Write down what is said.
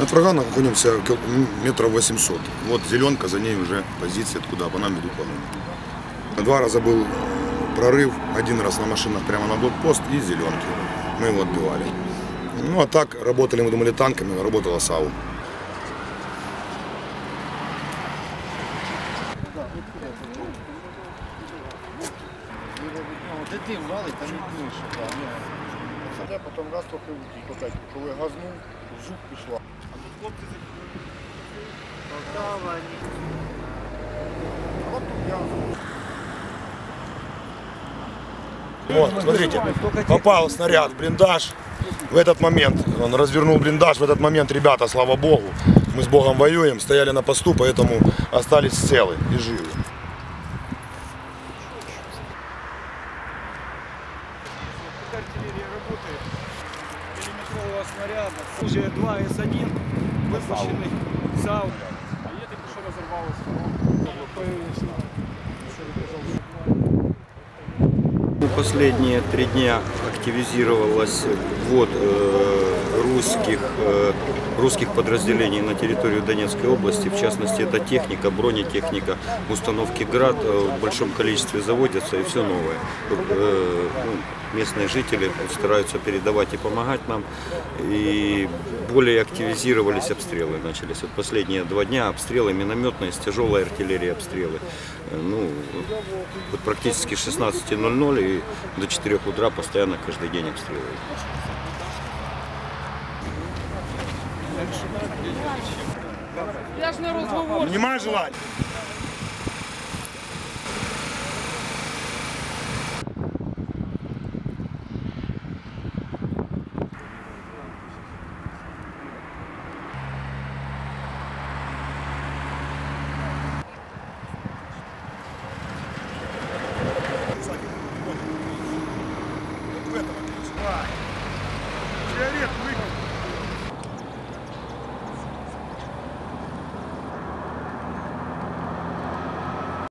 От врага находимся метров 800. Вот зеленка, за ней уже позиция, откуда по нам идут паноны. Два раза был прорыв, один раз на машинах прямо на блокпост и зеленки. Мы его отбивали. Ну а так работали, мы думали, танками, работала САУ. Де дим валить, там і більше. Я потім раз трохи опять, коли газнув, в жук пішла. Полтава, От тут я Вот, смотрите, попал снаряд в блиндаж. В этот момент он развернул блиндаж. В этот момент, ребята, слава богу, мы с Богом воюем, стояли на посту, поэтому остались целы и живы. Оружие 2 С1 выпущенный САУ. А я только что разорвалось. Последние три дня активизировалась ввод э, русских, э, русских подразделений на территорию Донецкой области. В частности, это техника, бронетехника, установки ГРАД э, в большом количестве заводятся и все новое. Местные жители стараются передавать и помогать нам. И более активизировались обстрелы начались. Вот последние два дня обстрелы минометные, с тяжелой артиллерии обстрелы. Ну, вот практически с 16.00 и до 4 утра постоянно каждый день обстреливают. Внимание, желание.